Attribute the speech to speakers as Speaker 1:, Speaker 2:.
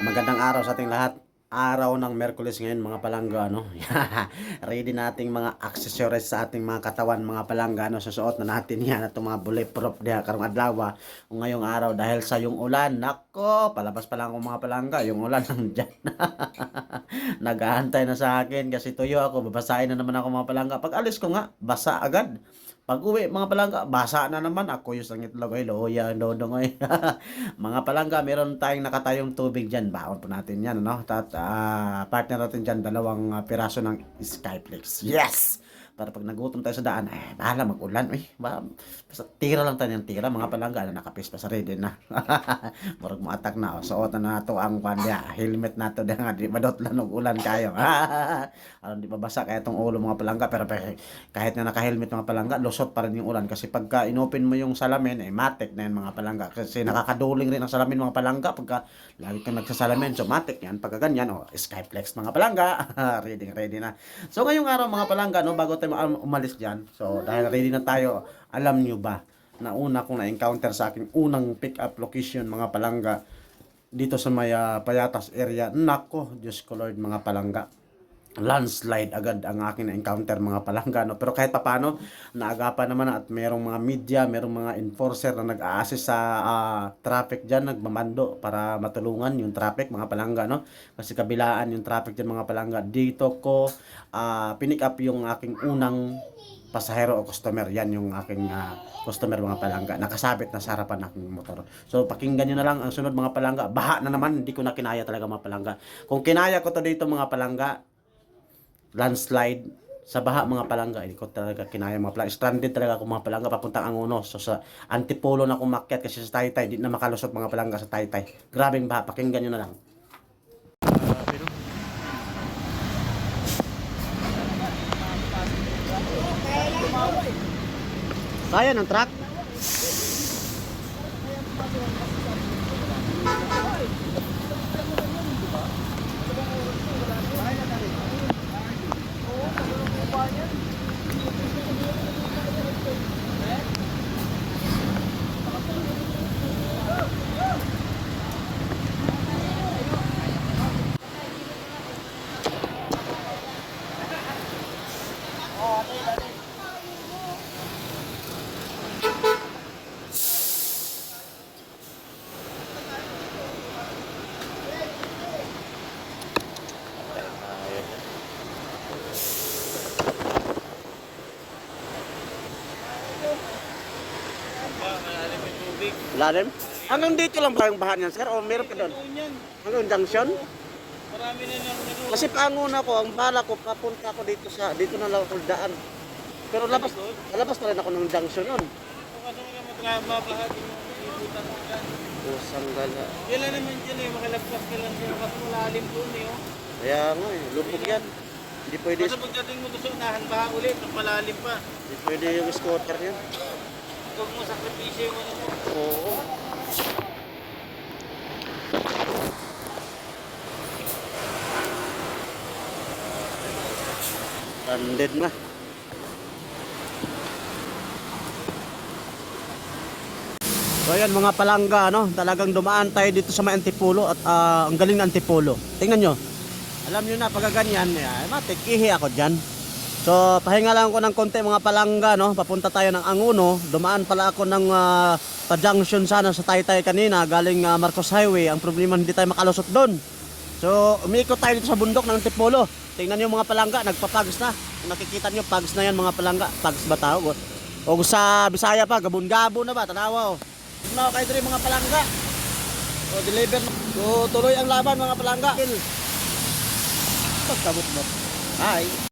Speaker 1: Magandang araw sa ating lahat. Araw ng Merkulis ngayon mga palangga no. Ready nating mga accessories sa ating mga katawan mga palangga no. Susuot na natin yan at mga bulletproof diha karong adlaw. O ngayong araw dahil sa yung ulan. Nako, palabas pa lang ako mga palangga. Yung ulan nandiyan. Nag-aantay na sa akin kasi tuyo ako. Babasahin na naman ako mga palangga. Pag alis ko nga, basa agad. Pag uwi mga palangga, basa na naman ako yung sangit lang ay loya, dodong ay. mga palangga, meron tayong nakatayong tubig dyan. Baon po natin yan, no? Tat, ah, partner natin dyan, dalawang ah, piraso ng Skyflex. Yes! Para pag nagutom tayo sa daan, eh, bahala mag-ulan. Eh, ba, basta tira lang tayo ng tira. Mga palangga, na nakapis pa sa ready na. Murag mo atak na. O, suot na nato ang pandya. Helmet nato na nga. Di madot lang ng ulan kayo. Alam, di mabasa kaya itong ulo mga palangga. Pero pe- kahit na naka-helmet mga palangga, lusot pa rin yung ulan. Kasi pagka inopen mo yung salamin, eh, matik na yan mga palangga. Kasi nakakaduling rin ang salamin mga palangga. Pagka lagi kang nagsasalamin, so matik yan. Pagka ganyan, oh, Skyflex mga palangga. ready, ready na. So ngayong araw mga palangga, no, bago tayo umalis dyan, so dahil ready na tayo, alam nyo ba, na una kong na-encounter sa aking unang pick-up location mga palangga, dito sa may ah, Payatas area, nako, Diyos ko Lord mga palangga landslide agad ang aking na-encounter mga palangga no? pero kahit papano naagapan naman at merong mga media merong mga enforcer na nag-a-assist sa ah, traffic dyan nagmamando para matulungan yung traffic mga palangga no? Kasi kabilaan yung traffic dyan mga palangga. Dito ko ah, pinick up yung aking unang pasahero o customer. Yan yung aking ah, customer mga palangga. Nakasabit na sa harapan ng motor. So pakinggan nyo na lang ang sunod mga palangga. Baha na naman. Hindi ko na kinaya talaga mga palangga. Kung kinaya ko to dito mga palangga landslide sa baha mga palangga. Hindi ko talaga kinaya mga palangga. Stranded talaga ako mga palangga papuntang Angono. So sa antipolo na akong makyat kasi sa Taytay di na makalusot mga palangga sa Taytay. Grabing baha pakinggan nyo na lang. Kaya ng truck lalim hanggang dito lang ba yung baha niyan sir o meron pa doon hanggang junction
Speaker 2: Marami na ano.
Speaker 1: Kasi panguna ko, ang bala ko, papunta ako dito sa, dito na lang ako daan. Pero labas, labas pa rin ako ng junction nun.
Speaker 2: Kung kasi mga matrama lahat yung ibutan mo dyan.
Speaker 1: Kusang gala.
Speaker 2: Kailan naman dyan eh, makalagpas ka lang dyan. Kasi malalim doon eh. Oh.
Speaker 1: Kaya nga eh, lubog yan. Hindi pwede,
Speaker 2: Basta pagdating mo doon sa unahan, baha ulit. Malalim pa.
Speaker 1: hindi pwede yung scooter yan.
Speaker 2: Huwag mo sakripisyo yung ano mo.
Speaker 1: Oo. Landed na. So ayan mga palangga no, talagang dumaan tayo dito sa may Antipolo at ah, ang galing ng Antipolo. Tingnan nyo. Alam nyo na pag ganyan, eh, matikihi ako dyan. So pahinga lang ako ng konti mga palangga no, papunta tayo ng Anguno. Dumaan pala ako ng ah, pa-junction sana sa Taytay kanina galing ah, Marcos Highway. Ang problema hindi tayo makalusot doon. So umiikot tayo dito sa bundok ng Antipolo. Tingnan nyo mga palangga, nagpapags na. Kung nakikita nyo, pags na yan mga palangga. Pags ba tawag? O sa Bisaya pa, gabon-gabo na ba? Tanawa o. Na kayo diri mga palangga. O deliver. So tuloy ang laban mga palangga. Pagkabot mo. Hi.